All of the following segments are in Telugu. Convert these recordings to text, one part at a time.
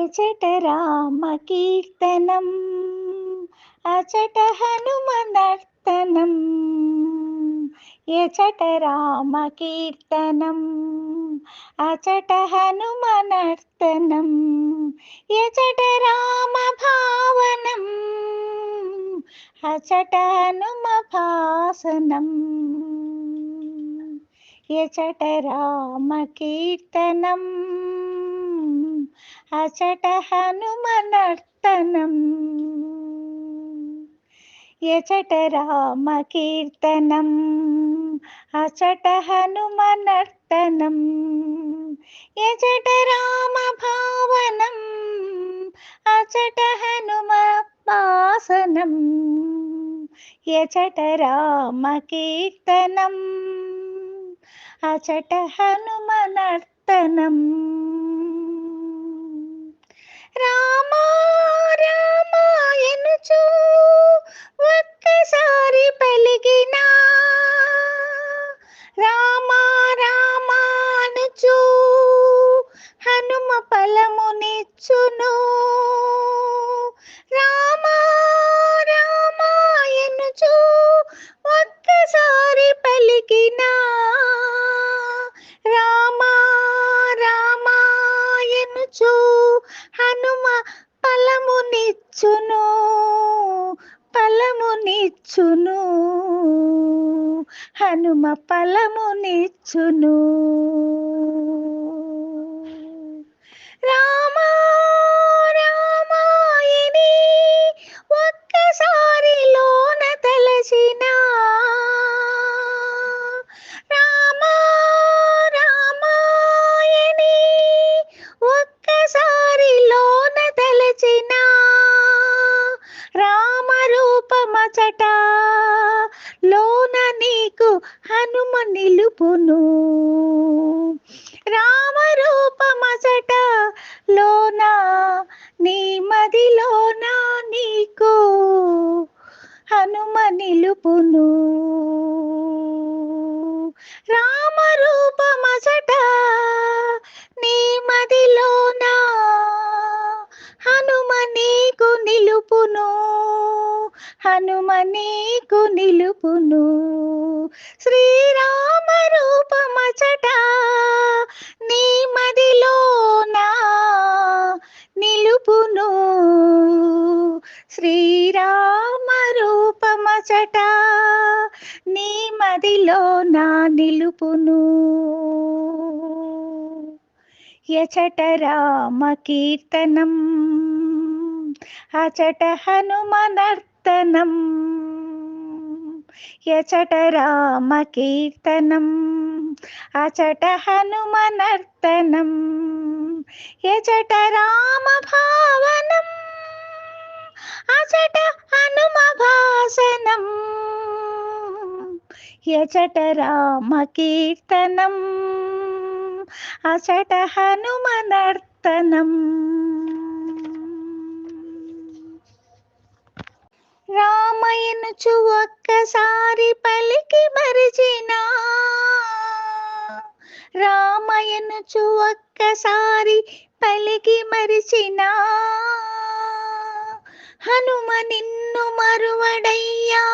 ఎచట రామ కీర్తనం అచట హనుమనర్తనం. ఎచట రామ కీర్తనం అచట హనుమనర్తనం. ఎచట రామ భావనం అచట హనుమ భాసనం. ఎచట రామ కీర్తనం. అచట హనుమనర్తనం. ఎచట రామ కీర్తనం అచట హనుమనర్తనం. ఎచట రామ భావనం అచట హనుమ వాసనం ఎచట రామ కీర్తనం అచట హనుమనర్తనం. రామా రామా ఎనుచు ఒక్కసారి పలిగిన హనుమ ఫలమునిచ్చును ఫలమునిచ్చును. హనుమ ఫలమునిచ్చును. రూపమచట లోన నీకు హనుమ నిలుపును. రామ రూపమచట లోన నీ మదిలోన నీకు హనుమ నిలుపును. నిలుపును శ్రీరామ రూపమచట నీ మదిలోన నిలుపును. శ్రీరామ రూపమచట నీ మదిలోన నిలుపును. యచట రామ కీర్తనం అచట హనుమనర్తనం. యచట రామ కీర్తనం అచట హనుమనర్తనం యచట రామ భావనం అచట హనుమ భాసనం యచట రామ కీర్తనం అచట హనుమనర్తనం రామయనుచు ఒక్కసారి పలికి మరిచిన రామయనుచు ఒక్కసారి పలికి మరిచిన. హనుమ నిన్ను మరువడయ్యా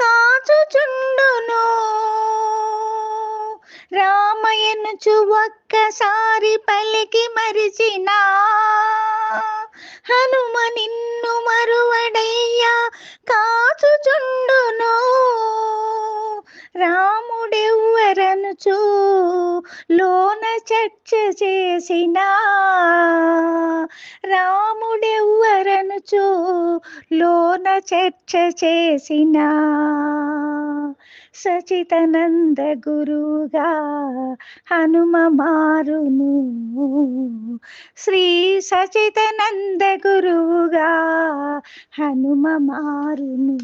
కాచుచుండును. రామయనుచు ఒక్కసారి పలికి మరిచినా. హనుమ నిన్ను మరువడయ్యా కాచుచుండును. రాముడెవ్వరనుచు లోన చర్చ చేసిన. రాముడెవ్వరనుచు లోన చర్చ చేసిన సచితనంద గురుగా హనుమ మారును. శ్రీ సచితనంద గురుగా హనుమ మారును.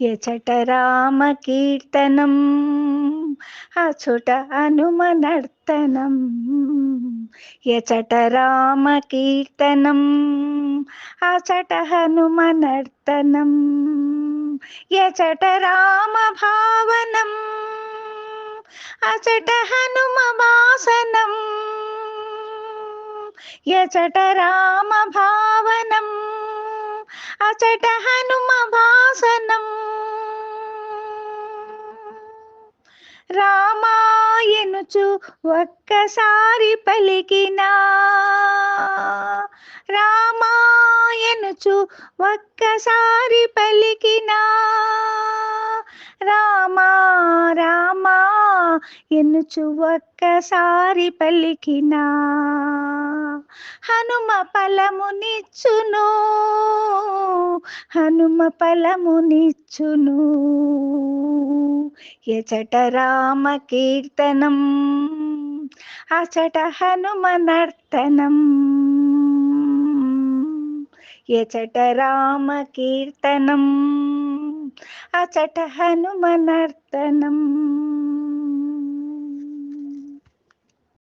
ఎచట రామ కీర్తనం అచుట హనుమ నర్తనం. ఎచట రామ కీర్తనం అచట హనుమ నర్తనం ఎచట రామ రామాయనుచు ఒక్కసారి పలికినా రామాయనుచు ఒక్కసారి పలికినా రామా రామా ఎనుచు ఒక్కసారి పలికినా? హనుమ ఫలమునిచ్చును. హనుమ ఫలమునిచ్చును. ఎచట రామ కీర్తనం అచట హనుమ నర్తనం. ఎచట రామ కీర్తనం అచట హనుమ నర్తనం.